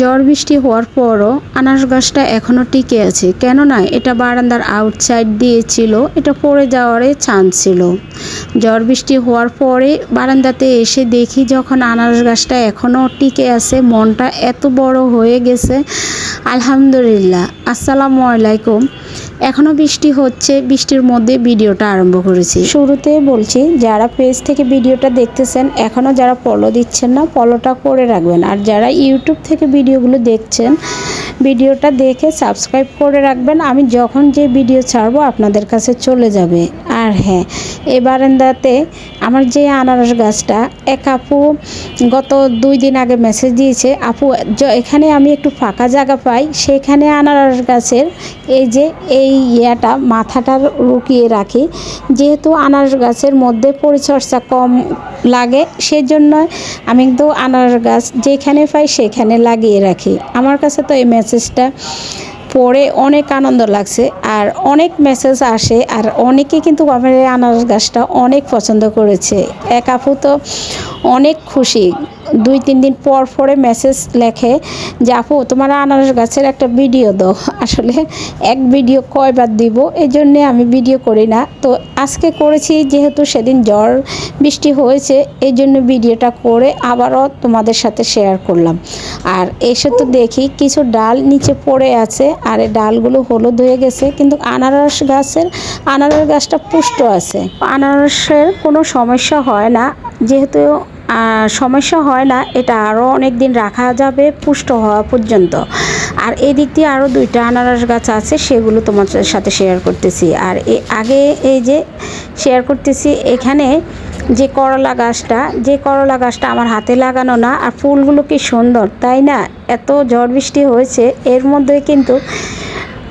ঝড় বৃষ্টি হওয়ার পরও আনারস গাছটা এখনও টিকে আছে। কেননা, এটা বারান্দার আউটসাইড দিয়েছিল এটা পড়ে যাওয়ারে চান্স ছিল। ঝড় বৃষ্টি হওয়ার পরে বারান্দাতে এসে দেখি যখন আনারস গাছটা এখনও টিকে আছে, মনটা এত বড় হয়ে গেছে। আলহামদুলিল্লাহ। আসসালামু আলাইকুম। এখনও বৃষ্টি হচ্ছে, বৃষ্টির মধ্যে ভিডিওটা আরম্ভ করেছি। শুরুতে বলছি, যারা পেজ থেকে ভিডিওটা দেখতেছেন এখনও যারা ফলো দিচ্ছেন না ফলোটা করে রাখবেন। আর যারা ইউটিউব থেকে ভিডিওগুলো দেখছেন, ভিডিওটা দেখে সাবস্ক্রাইব করে রাখবেন। আমি যখন যে ভিডিও ছাড়বো, আপনাদের কাছে চলে যাবে। আর হ্যাঁ এই বারান্দাতে আমার যে আনারস গাছটা, এক আপু গত দুই দিন আগে মেসেজ দিয়েছে, আপু এখানে আমি একটু ফাঁকা জায়গা পাই, সেখানে আনারস গাছের এই যে, এই ইয়াটা মাথাটা লুকিয়ে রাখি। যেহেতু আনারস গাছের মধ্যে পরিচর্যা কম লাগে, সেজন্য আমি কিন্তু আনারস গাছ যেখানে পাই সেখানে লাগিয়ে রাখি। আমার কাছে তো এই মেসেজটা পড়ে অনেক আনন্দ লাগছে আর অনেক মেসেজ আসে আর অনেকে কিন্তু আমার আনারস গাছটা অনেক পছন্দ করেছে। এক আপু তো অনেক খুশি। দুই, তিন দিন পর পরে মেসেজ লেখে, যে আপু, তোমার আনারস গাছের একটা ভিডিও দাও। আসলে এক ভিডিও কয়বার দিব? এই জন্যে আমি ভিডিও করি না। তো আজকে করেছি, যেহেতু সেদিন ঝড় বৃষ্টি হয়েছে এই জন্য ভিডিওটা করে আবারও তোমাদের সাথে শেয়ার করলাম। আর এসে তো দেখি কিছু ডাল নিচে পড়ে আছে, আর এই ডালগুলো হলুদ হয়ে গেছে, কিন্তু আনারস গাছের, আনারস গাছটা পুষ্ট আছে। আনারসের কোনো সমস্যা হয় না, যেহেতু আহ, সমস্যা হয় না এটা আরও অনেক দিন রাখা যাবে পুষ্ট হওয়া পর্যন্ত। আর এই দিক দিয়ে আরও দুইটা আনারস গাছ আছে সেগুলো তোমাদের সাথে শেয়ার করতেছি। আর এ আগে এই যে শেয়ার করতেছি এখানে যে করলা গাছটা যে করলা গাছটা আমার হাতে লাগানো না আর ফুলগুলো কি সুন্দর তাই না? এত ঝড় বৃষ্টি হয়েছে এর মধ্যে কিন্তু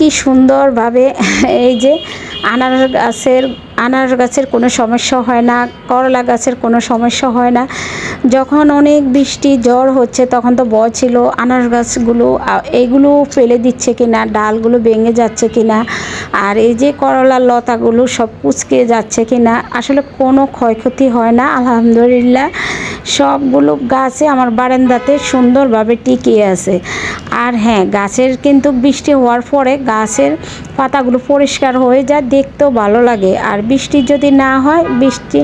কি সুন্দরভাবে এই যে আনারস গাছের আনারস গাছের কোনো সমস্যা হয় না, করলা গাছের কোনো সমস্যা হয় না। যখন অনেক বৃষ্টি ঝড় হচ্ছে, তখন তো ভয় ছিল আনারস গাছগুলো এইগুলো ফেলে দিচ্ছে কিনা, ডালগুলো ভেঙে যাচ্ছে কিনা, আর এই যে করলার লতাগুলো সব কুচকে যাচ্ছে কিনা, আসলে কোনো ক্ষয়ক্ষতি হয় না, আলহামদুলিল্লাহ। সবগুলো গাছে আমার বারান্দাতে সুন্দরভাবে টিকিয়ে আছে। আর হ্যাঁ গাছের কিন্তু বৃষ্টি হওয়ার পরে গাছের পাতাগুলো পরিষ্কার হয়ে যায়, দেখতেও ভালো লাগে। আর বৃষ্টি যদি না হয়, বৃষ্টি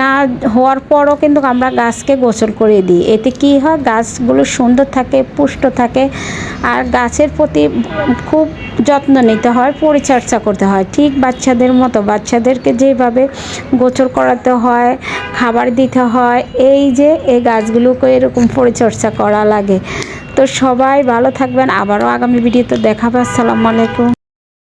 না হওয়ার পরও কিন্তু আমরা গাছকে গোসল করে দিই। এতে কি হয়, গাছগুলো সুন্দর থাকে, পুষ্ট থাকে, আর গাছের প্রতি খুব যত্ন নিতে হয়, পরিচর্যা করতে হয়। ঠিক বাচ্চাদের মতো, বাচ্চাদেরকে যেভাবে গোসল করাতে হয়, খাবার দিতে হয় এই যে এই গাছগুলোকে এরকম পরিচর্যা করা লাগে। তো সবাই ভালো থাকবেন, আবারও আগামী ভিডিওতে দেখাবে। আসসালামু আলাইকুম।